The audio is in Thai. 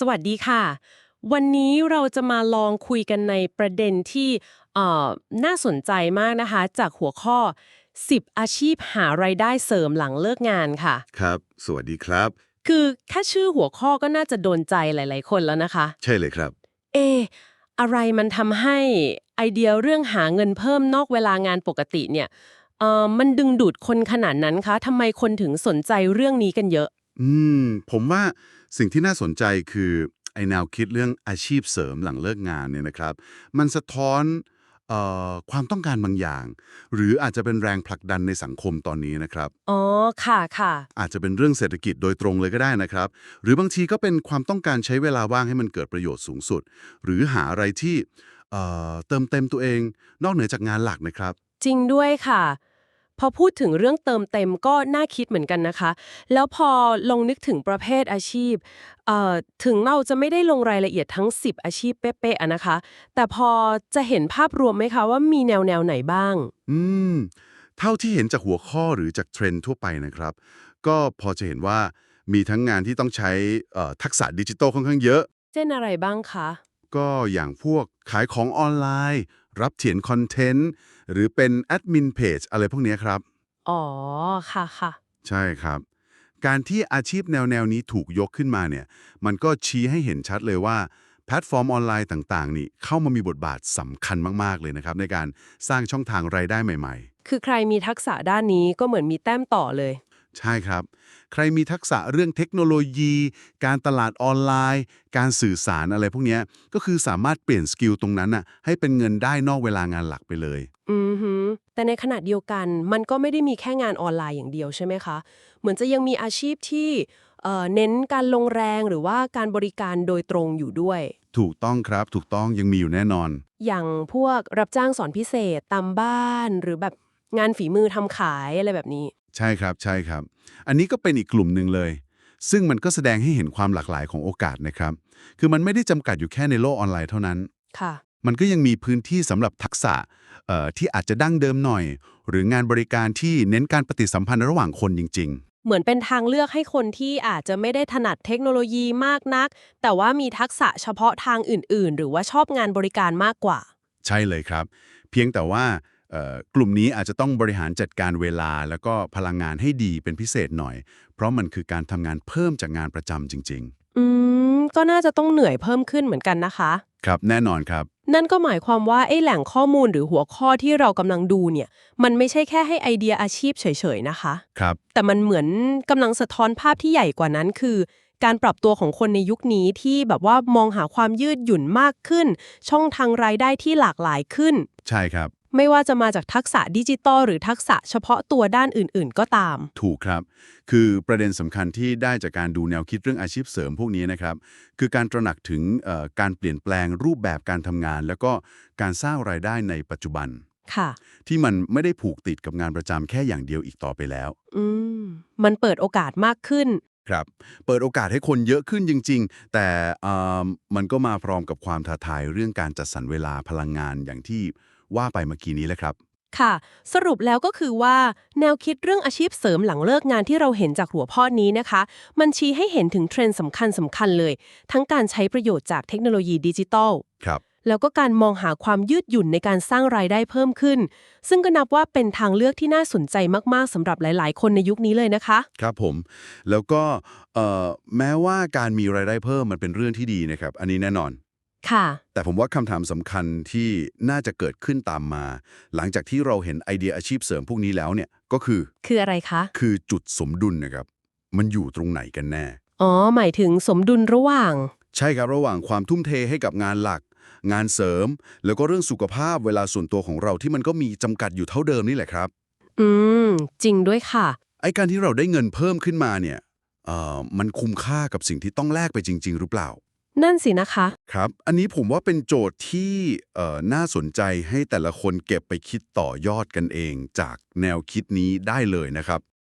สวัสดีค่ะ วันนี้เราจะมาลองคุยกันในประเด็นที่เอ่อน่าสนใจมากนะคะ จากหัวข้อ 10 อาชีพหารายได้เสริมหลังเลิกงานค่ะ ครับ สวัสดีครับ คือแค่ชื่อหัวข้อก็น่าจะโดนใจหลาย ๆ คนแล้วนะคะ ใช่เลยครับ เอะอะไรมันทำให้ไอเดียเรื่องหาเงินเพิ่มนอกเวลางานปกติเนี่ยเอ่อมันดึงดูดคนขนาดนั้นคะทำไมคนถึงสนใจเรื่องนี้กันเยอะ อืม ผมว่าสิ่งที่น่าสนใจคือไอแนวคิดเรื่องอาชีพเสริมหลังเลิกงานเนี่ยนะครับ มันสะท้อนเอ่อความต้องการบางอย่าง หรืออาจจะเป็นแรงผลักดันในสังคมตอนนี้นะครับ อ๋อ ค่ะค่ะ อาจจะเป็นเรื่องเศรษฐกิจโดยตรงเลยก็ได้นะครับ หรือบางทีก็เป็นความต้องการใช้เวลาว่างให้มันเกิดประโยชน์สูงสุด หรือหาอะไรที่เอ่อเติมเต็มตัวเอง นอกเหนือจากงานหลักนะครับ จริงด้วยค่ะ พอพูดถึงเรื่องเติมเต็มก็น่าคิดเหมือนกันนะคะ แล้วพอลองนึกถึงประเภทอาชีพเอ่อถึงเราจะไม่ได้ลงรายละเอียดทั้ง 10 อาชีพเป๊ะๆอะนะคะ แต่พอจะเห็นภาพรวมไหมคะว่ามีแนวแนวไหนบ้าง อืม เท่าที่เห็นจากหัวข้อหรือจากเทรนด์ทั่วไปนะครับ ก็พอจะเห็นว่ามีทั้งงานที่ต้องใช้เอ่อทักษะดิจิทัลค่อนข้างเยอะ เช่นอะไรบ้างคะ ก็อย่างพวกขายของออนไลน์ รับเขียนคอนเทนต์ หรือเป็นแอดมินเพจอะไรพวกเนี้ยครับ อ๋อ ค่ะค่ะใช่ครับ การที่อาชีพแนวแนวๆนี้ถูกยกขึ้นมาเนี่ย มันก็ชี้ให้เห็นชัดเลยว่า แพลตฟอร์มออนไลน์ต่าง ๆ นี่เข้ามามีบทบาทสำคัญมาก ๆ เลยนะครับ ในการสร้างช่องทางรายได้ใหม่ ๆ คือใครมีทักษะด้านนี้ก็เหมือนมีแต้มต่อเลย ใช่ครับ ใครมีทักษะเรื่องเทคโนโลยี การตลาดออนไลน์ การสื่อสารอะไรพวกเนี้ยก็คือสามารถเปลี่ยนสกิลตรงนั้นน่ะให้เป็นเงินได้นอกเวลางานหลักไปเลย อือหือแต่ในขณะเดียวกันมันก็ไม่ได้มีแค่งานออนไลน์อย่างเดียวใช่ไหมคะ เหมือนจะยังมีอาชีพที่เอ่อเน้นการลงแรงหรือว่าการบริการโดยตรงอยู่ด้วย ถูกต้องครับถูกต้องยังมีอยู่แน่นอน อย่างพวกรับจ้างสอนพิเศษตามบ้านหรือแบบ งานฝีมือทำขายอะไรแบบนี้ ใช่ครับใช่ครับ อันนี้ก็เป็นอีกกลุ่มหนึ่งเลย ซึ่งมันก็แสดงให้เห็นความหลากหลายของโอกาสนะครับ คือมันไม่ได้จำกัดอยู่แค่ในโลกออนไลน์เท่านั้น ค่ะ มันก็ยังมีพื้นที่สำหรับทักษะเอ่อที่อาจจะดั้งเดิมหน่อย หรืองานบริการที่เน้นการปฏิสัมพันธ์ระหว่างคนจริง ๆ เหมือนเป็นทางเลือกให้คนที่อาจจะไม่ได้ถนัดเทคโนโลยีมากนัก แต่ว่ามีทักษะเฉพาะทางอื่น ๆ หรือว่าชอบงานบริการมากกว่า ใช่เลยครับ เพียงแต่ว่าเอ่อ กลุ่มนี้อาจจะต้องบริหารจัดการเวลาแล้วก็พลังงานให้ดีเป็นพิเศษหน่อย เพราะมันคือการทำงานเพิ่มจากงานประจำจริงอืม ก็น่าจะต้องเหนื่อยเพิ่มขึ้นเหมือนกันนะคะๆครับแน่นอนครับ นั่นก็หมายความว่าไอ้แหล่งข้อมูลหรือหัวข้อที่เรากำลังดูเนี่ย มันไม่ใช่แค่ให้ไอเดียอาชีพเฉยๆนะคะ ครับ แต่มันเหมือนกำลังสะท้อนภาพที่ใหญ่กว่านั้นคือการปรับตัวของคนในยุคนี้ที่แบบว่ามองหาความยืดหยุ่นมากขึ้น ช่องทางรายได้ที่หลากหลายขึ้น ใช่ครับ ไม่ว่าจะมาจากทักษะดิจิตอลหรือทักษะเฉพาะตัวด้านอื่น ๆ ก็ตาม ถูกครับ คือประเด็นสำคัญที่ได้จากการดูแนวคิดเรื่องอาชีพเสริมพวกนี้นะครับ คือการตระหนักถึงเอ่อการเปลี่ยนแปลงรูปแบบการทำงาน แล้วก็การสร้างรายได้ในปัจจุบันค่ะ ที่มันไม่ได้ผูกติดกับงานประจำแค่อย่างเดียวอีกต่อไปแล้ว อืม มันเปิดโอกาสมากขึ้น ครับ เปิดโอกาสให้คนเยอะขึ้นจริง ๆ แต่อ่ามันก็มาพร้อมกับความท้าทายเรื่องการจัดสรรเวลาพลังงานอย่างที่ ว่าไปเมื่อกี้นี้แหละครับ ค่ะ สรุปแล้วก็คือว่า แนวคิดเรื่องอาชีพเสริมหลังเลิกงานที่เราเห็นจากหัวข้อนี้นะคะ มันชี้ให้เห็นถึงเทรนด์สำคัญสำคัญเลย ทั้งการใช้ประโยชน์จากเทคโนโลยีดิจิทัลครับแล้วก็การมองหาความยืดหยุ่นในการสร้างรายได้เพิ่มขึ้น ซึ่งก็นับว่าเป็นทางเลือกที่น่าสนใจมาก ๆสำหรับหลาย ๆ คนในยุคนี้เลยนะคะ ครับผม แล้วก็เอ่อแม้ว่าการมีรายได้เพิ่มมันเป็นเรื่องที่ดีนะครับ อันนี้แน่นอน ค่ะ แต่ผมว่าคำถามสำคัญที่น่าจะเกิดขึ้นตามมา หลังจากที่เราเห็นไอเดียอาชีพเสริมพวกนี้แล้วเนี่ยก็คือคืออะไรคะ คือจุดสมดุลนะครับ มันอยู่ตรงไหนกันแน่ อ๋อ หมายถึงสมดุลระหว่าง ใช่ครับระหว่างความทุ่มเทให้กับงานหลัก งานเสริม แล้วก็เรื่องสุขภาพเวลาส่วนตัวของเราที่มันก็มีจำกัดอยู่เท่าเดิมนี่แหละครับ อืม จริงด้วยค่ะ ไอ้การที่เราได้เงินเพิ่มขึ้นมาเนี่ยเอ่อมันคุ้มค่ากับสิ่งที่ต้องแลกไปจริง ๆ หรือเปล่า นั่นสินะคะ ครับ อันนี้ผมว่าเป็นโจทย์ที่เอ่อน่าสนใจให้แต่ละคนเก็บไปคิดต่อยอดกันเองจากแนวคิดนี้ได้เลยนะครับ